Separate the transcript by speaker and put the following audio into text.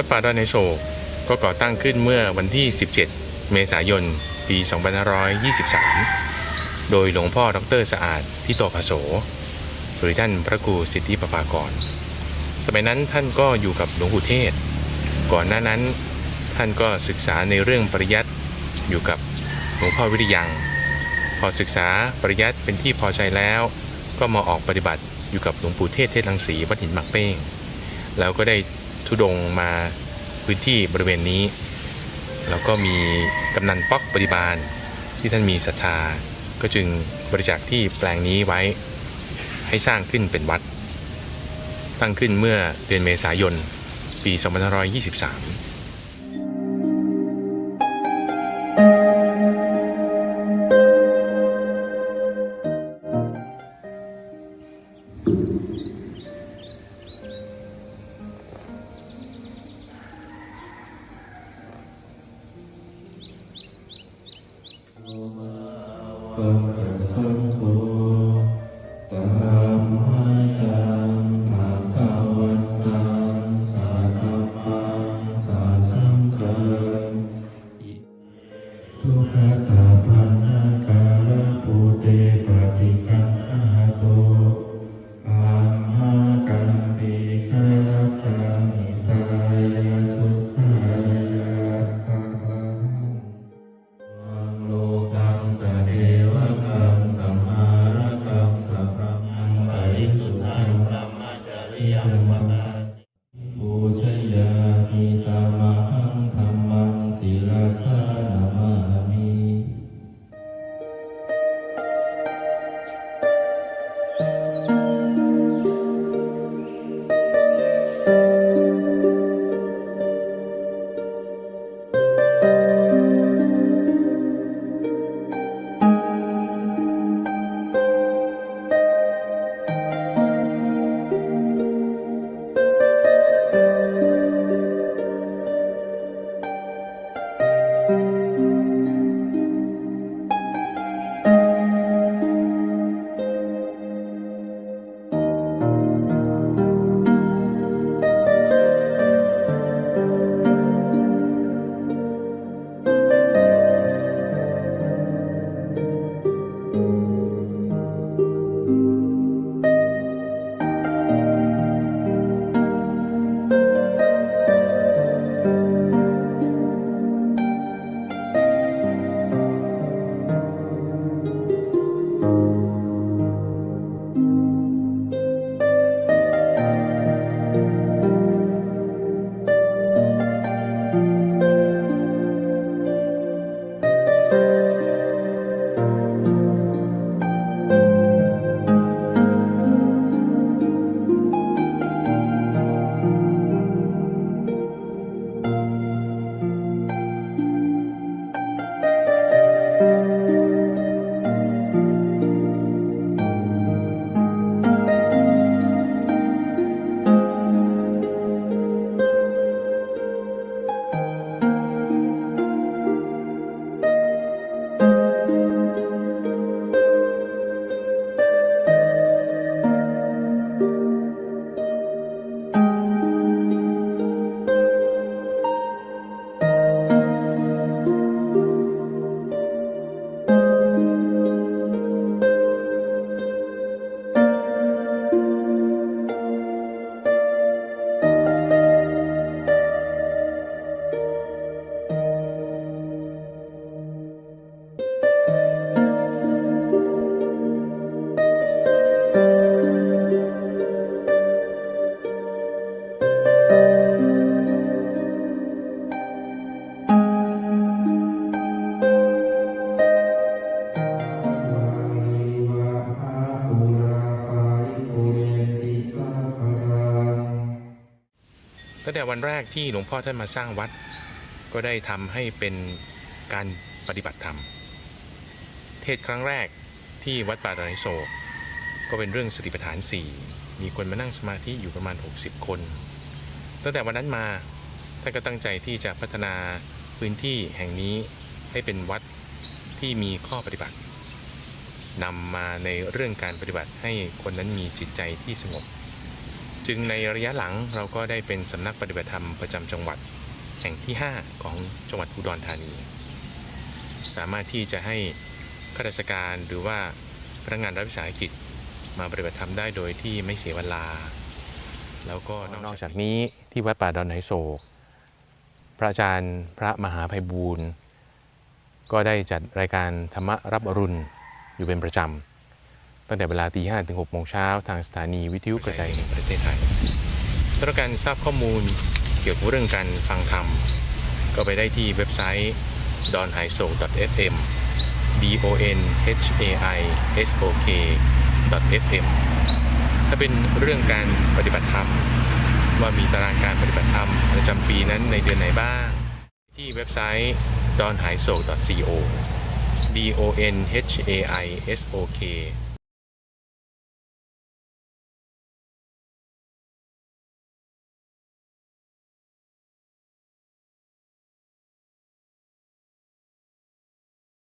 Speaker 1: วัดป่าดอนไนโศกก็ก่อตั้งขึ้นเมื่อวันที่ 17 เมษายน ปี 2523 โดยหลวงพ่อดรสะอาดทิโตภาโสหรือท่านพระครูสิทธิปภากร สมัยนั้นท่านก็อยู่กับหลวงปู่เทศ ก่อนหน้านั้นท่านก็ศึกษาในเรื่องปริยัติอยู่กับหลวงพ่อวิริยัง พอศึกษาปริยัติเป็นที่พอใจแล้ว ก็มาออกปฏิบัติอยู่กับหลวงปู่เทศเทศลังสีวัดหินหมักเป้ง แล้วก็ได้ ทุดงมาพื้นที่บริเวณนี้ แล้วก็มีกำนันป๊อกปฏิบาลที่ท่านมีศรัทธา ก็จึงบริจาคที่แปลงนี้ไว้ให้สร้างขึ้นเป็นวัด ตั้งขึ้นเมื่อเดือนเมษายน ปี 2523
Speaker 2: ปัญญ ตั้ง
Speaker 1: แต่วันแรกที่หลวงพ่อท่านมาสร้างวัด ก็ได้ทำให้เป็นการปฏิบัติธรรม เทศครั้งแรกที่วัดป่าดอนไนโศกก็เป็นเรื่องสติปัฏฐาน 4 มีคนมานั่งสมาธิอยู่ประมาณ 60 คน ตั้งแต่วันนั้นมาท่านก็ตั้งใจที่จะพัฒนาพื้นที่แห่งนี้ให้เป็นวัดที่มีข้อปฏิบัตินำมาในเรื่องการปฏิบัติให้คนนั้นมีจิตใจที่สงบ จึงในระยะหลังเราก็ได้เป็นสำนักปฏิบัติธรรมประจำจังหวัดแห่งที่ 5 ของจังหวัดอุดรธานี สามารถที่จะให้ข้าราชการหรือว่าพนักงานรัฐวิสาหกิจมาปฏิบัติธรรมได้โดยที่ไม่เสียเวลา แล้วก็นอกจากนี้ที่วัดป่าดอนไหโศก พระอาจารย์พระมหาภัยบูรณ์ก็ได้จัดรายการธรรมรับอรุณอยู่เป็นประจำ ตั้งแต่เวลาตีห้ถึง6โมงเช้าทางสถานีวิทยุกระจายเสียงประเทศไทยถ้าต้องการทราบข้อมูลเกี่ยวกับเรื่องการฟังธรรม ก็ไปได้ที่เว็บไซต์ d o n h a i s o fm d o n h a i s o k fm ถ้าเป็นเรื่องการปฏิบัติธรรม ว่ามีตารางการปฏิบัติธรรมประจำปีนั้นในเดือนไหนบ้าง ที่เว็บไซต์ d o n h a i s o co d o n h a i s o k